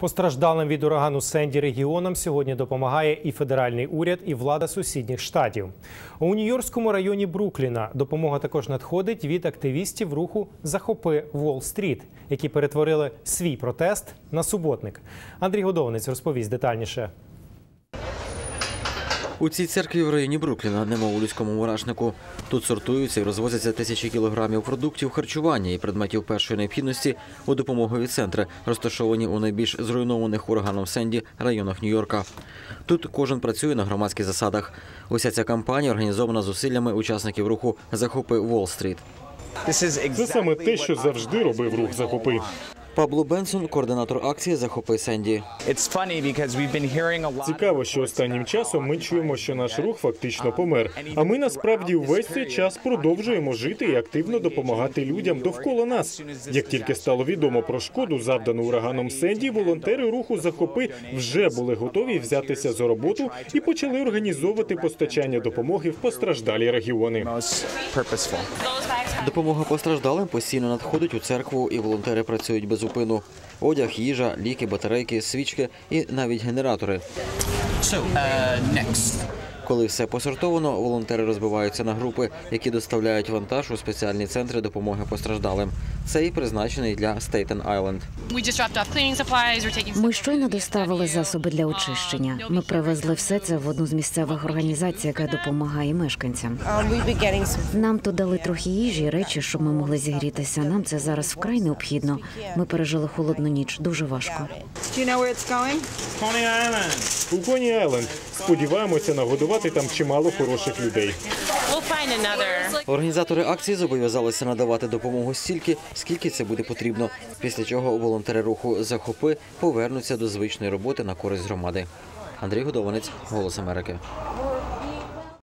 Постраждалим від урагану Сенді регіонам сьогодні допомагає і федеральний уряд, і влада сусідніх штатів. У Нью-Йоркському районі Брукліна допомога також надходить від активістів руху Захопи Уолл-стріт, які перетворили свій протест на суботник. Андрій Годованець розповість детальніше. У цій церкві в районі Брукліна, немов у людському мурашнику. Тут сортуються і розвозяться тисячі кілограмів продуктів харчування і предметів першої необхідності у допомогові центри, розташовані у найбільш зруйнованих ураганом Сенді районах Нью-Йорка. Тут кожен працює на громадських засадах. Уся ця кампанія організована зусиллями учасників руху Захопи Уолл-стріт. Це саме те, що завжди робив рух захопи. Пабло Бенсон, координатор акції Захопи Сенді. Цікаво, що останнім часом ми чуємо, що наш рух фактично помер. А ми насправді увесь цей час продовжуємо жити і активно допомагати людям довкола нас. Як тільки стало відомо про шкоду, завдану ураганом Сенді, волонтери руху захопи вже були готові взятися за роботу і почали організовувати постачання допомоги в постраждалі регіони. Допомога постраждалим постійно надходить у церкву, і волонтери працюють без зупину. Одяг, їжа, ліки, батарейки, свічки і навіть генератори. Коли все посортовано, волонтери розбиваються на групи, які доставляють вантаж у спеціальні центри допомоги постраждалим. Цей призначений для Стейтен Айленд. Ми щойно доставили засоби для очищення. Ми привезли все це в одну з місцевих організацій, яка допомагає мешканцям. Нам тут дали трохи їжі, речі, щоб ми могли зігрітися. Нам це зараз вкрай необхідно. Ми пережили холодну ніч, дуже важко. У Коні Айленд сподіваємося нагодувати там чимало хороших людей. Організатори акції зобов'язалися надавати допомогу стільки, скільки це буде потрібно. Після чого волонтери руху Захопи повернуться до звичної роботи на користь громади. Андрій Годованець, Голос Америки.